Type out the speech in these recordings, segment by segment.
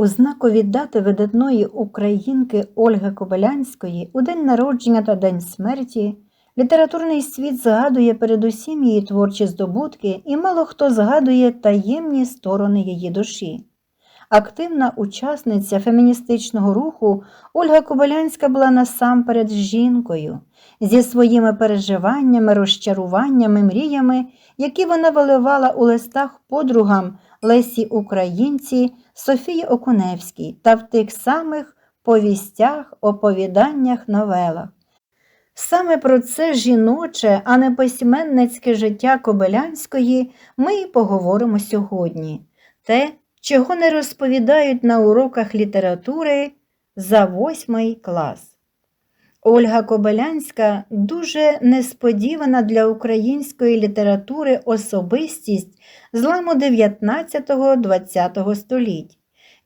У знаку віддати видатної українки Ольги Кобилянської у день народження та день смерті літературний світ згадує передусім її творчі здобутки і мало хто згадує таємні сторони її душі. Активна учасниця феміністичного руху Ольга Кобилянська була насамперед жінкою зі своїми переживаннями, розчаруваннями, мріями, які вона виливала у листах подругам Лесі Українці, Софії Окуневській та в тих самих повістях, оповіданнях, новелах. Саме про це жіноче, а не письменницьке життя Кобилянської ми і поговоримо сьогодні. Те, чого не розповідають на уроках літератури за восьмий клас. Ольга Кобилянська дуже несподівана для української літератури особистість зламу 19-20 століть.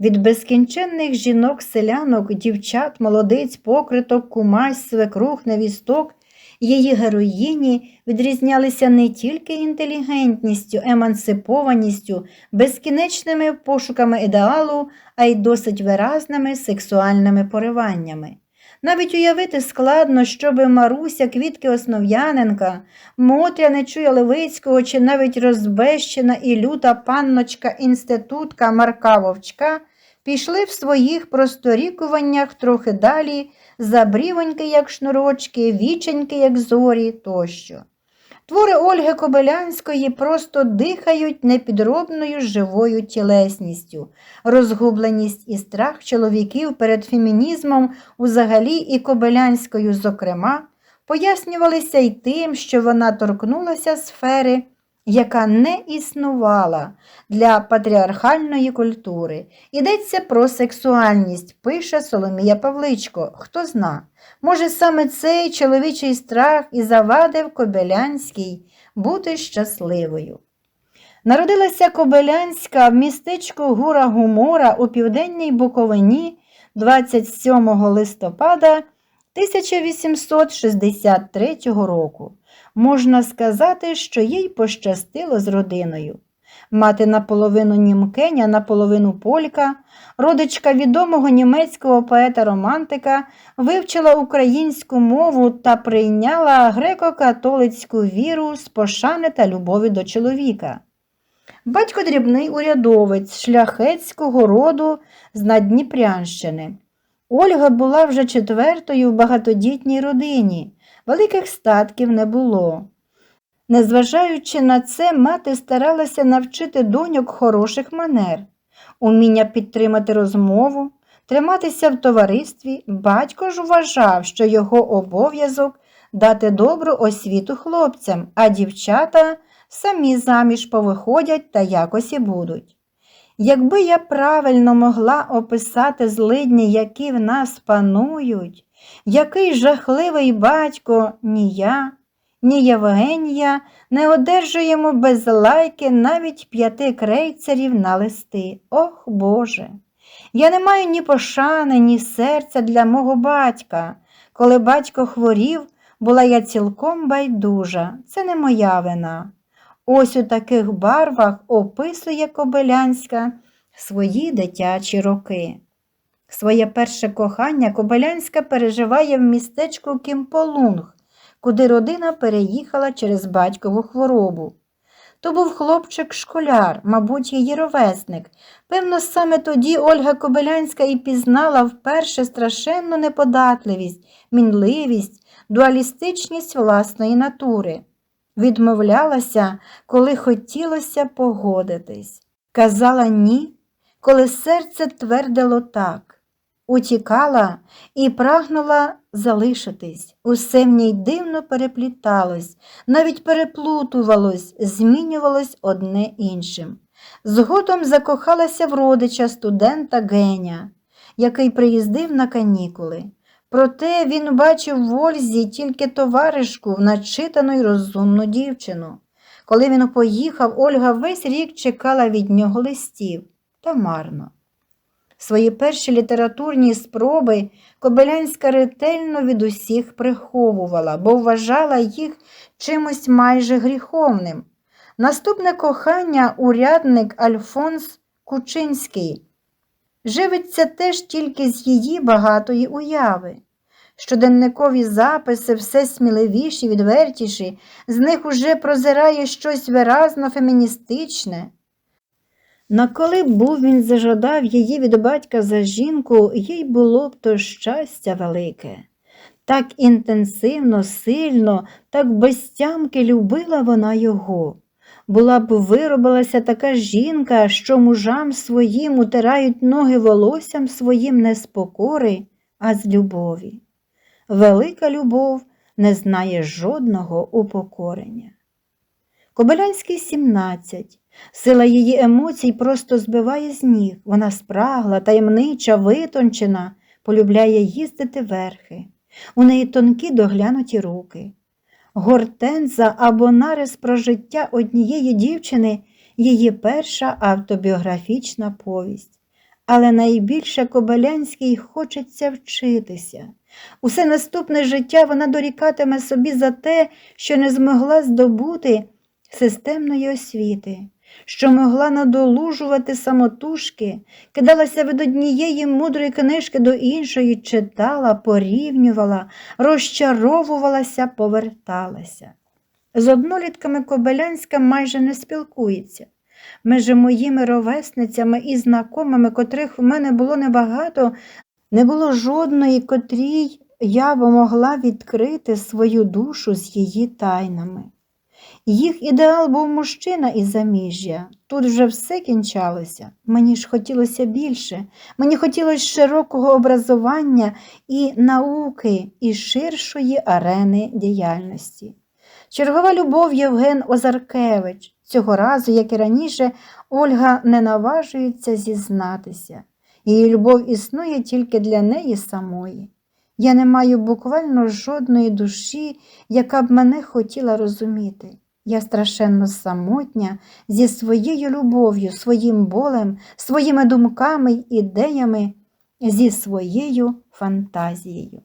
Від безкінченних жінок-селянок, дівчат, молодиць, покриток, кумась, свекрух, невісток, її героїні відрізнялися не тільки інтелігентністю, емансипованістю, безкінечними пошуками ідеалу, а й досить виразними сексуальними пориваннями. Навіть уявити складно, щоби Маруся Квітки Основ'яненка, Мотря Нечуя Левицького чи навіть розбещена і люта панночка інститутка Марка Вовчка пішли в своїх просторікуваннях трохи далі, забрівоньки, як шнурочки, віченьки, як зорі тощо. Твори Ольги Кобилянської просто дихають непідробною живою тілесністю, розгубленість і страх чоловіків перед фемінізмом узагалі і Кобилянською, зокрема, пояснювалися й тим, що вона торкнулася сфери, яка не існувала для патріархальної культури. Йдеться про сексуальність, пише Соломія Павличко. Хто зна. Може, саме цей чоловічий страх і завадив Кобилянській бути щасливою. Народилася Кобилянська в містечку Гура Гумора у південній Буковині 27 листопада 1863 року. Можна сказати, що їй пощастило з родиною. Мати наполовину німкеня, наполовину полька, родичка відомого німецького поета-романтика, вивчила українську мову та прийняла греко-католицьку віру з пошани та любові до чоловіка. Батько дрібний урядовець шляхетського роду з Надніпрянщини. Ольга була вже четвертою в багатодітній родині, великих статків не було. Незважаючи на це, мати старалася навчити доньок хороших манер, уміння підтримати розмову, триматися в товаристві. Батько ж вважав, що його обов'язок дати добру освіту хлопцям, а дівчата самі заміж повиходять та якось і будуть. Якби я правильно могла описати злидні, які в нас панують, який жахливий батько, ні я, ні Євгенія не одержуємо без лайки навіть п'яти крейцерів на листи. Ох Боже! Я не маю ні пошани, ні серця для мого батька. Коли батько хворів, була я цілком байдужа. Це не моя вина. Ось у таких барвах описує Кобилянська свої дитячі роки. Своє перше кохання Кобилянська переживає в містечку Кімполунг, куди родина переїхала через батькову хворобу. То був хлопчик-школяр, мабуть, її ровесник. Певно, саме тоді Ольга Кобилянська і пізнала вперше страшенну неподатливість, мінливість, дуалістичність власної натури відмовлялася, коли хотілося погодитись, казала ні, коли серце твердило так, утікала і прагнула залишитись. Усе в ній дивно перепліталось, навіть переплутувалось, змінювалось одне іншим. Згодом закохалася в родича студента Геня, який приїздив на канікули. Проте він бачив в Ользі тільки товаришку, начитану й розумну дівчину. Коли він поїхав, Ольга весь рік чекала від нього листів та марно. Свої перші літературні спроби Кобилянська ретельно від усіх приховувала, бо вважала їх чимось майже гріховним. Наступне кохання урядник Альфонс Кучинський живиться теж тільки з її багатої уяви. Щоденникові записи все сміливіші, відвертіші, з них уже прозирає щось виразно феміністичне. На коли б був він зажадав її від батька за жінку, їй було б то щастя велике. Так інтенсивно, сильно, так безтямки любила вона його. Була б виробилася така жінка, що мужам своїм утирають ноги волоссям своїм не з покори, а з любові. Велика любов не знає жодного упокорення. Кобилянський 17. Сила її емоцій просто збиває з ніг. Вона спрагла, таємнича, витончена, полюбляє їздити верхи. У неї тонкі доглянуті руки. Гортенза або нарис про життя однієї дівчини її перша автобіографічна повість. Але найбільше Кобилянській хочеться вчитися. Усе наступне життя вона дорікатиме собі за те, що не змогла здобути системної освіти, що могла надолужувати самотужки, кидалася від однієї мудрої книжки до іншої, читала, порівнювала, розчаровувалася, поверталася. З однолітками Кобилянська майже не спілкується. Між моїми ровесницями і знакомими, котрих в мене було небагато, не було жодної, котрій я б могла відкрити свою душу з її тайнами. Їх ідеал був мужчина із заміжжя. Тут вже все кінчалося. Мені ж хотілося більше. Мені хотілося широкого образування і науки, і ширшої арени діяльності. Чергова любов Євген Озаркевич. Цього разу, як і раніше, Ольга не наважується зізнатися. Її любов існує тільки для неї самої. Я не маю буквально жодної душі, яка б мене хотіла розуміти. Я страшенно самотня зі своєю любов'ю, своїм болем, своїми думками ідеями, зі своєю фантазією.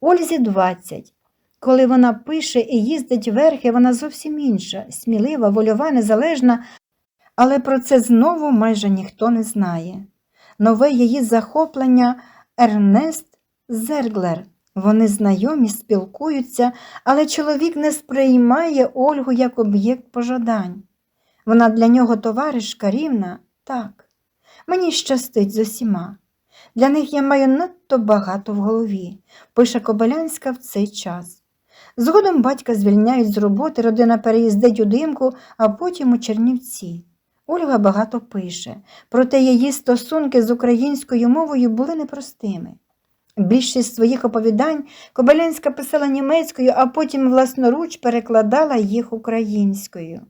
Ользі 20. Коли вона пише і їздить верхи, вона зовсім інша, смілива, вольова, незалежна, але про це знову майже ніхто не знає. Нове її захоплення Ернест Зерглер. Вони знайомі, спілкуються, але чоловік не сприймає Ольгу як об'єкт пожадань. Вона для нього товаришка рівна, так. Мені щастить з усіма. Для них я маю надто багато в голові, пише Кобилянська в цей час. Згодом батька звільняють з роботи, родина переїздить у димку, а потім у Чернівці. Ольга багато пише, проте її стосунки з українською мовою були непростими. Більшість своїх оповідань Кобилянська писала німецькою, а потім власноруч перекладала їх українською.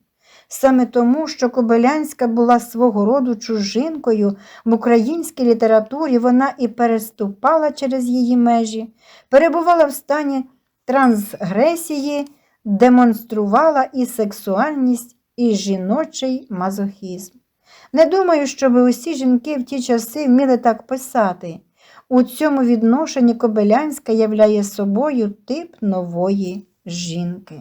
Саме тому, що Кобилянська була свого роду чужинкою в українській літературі, вона і переступала через її межі, перебувала в стані трансгресії, демонструвала і сексуальність, і жіночий мазохізм. Не думаю, щоб усі жінки в ті часи вміли так писати. У цьому відношенні Кобилянська являє собою тип нової жінки.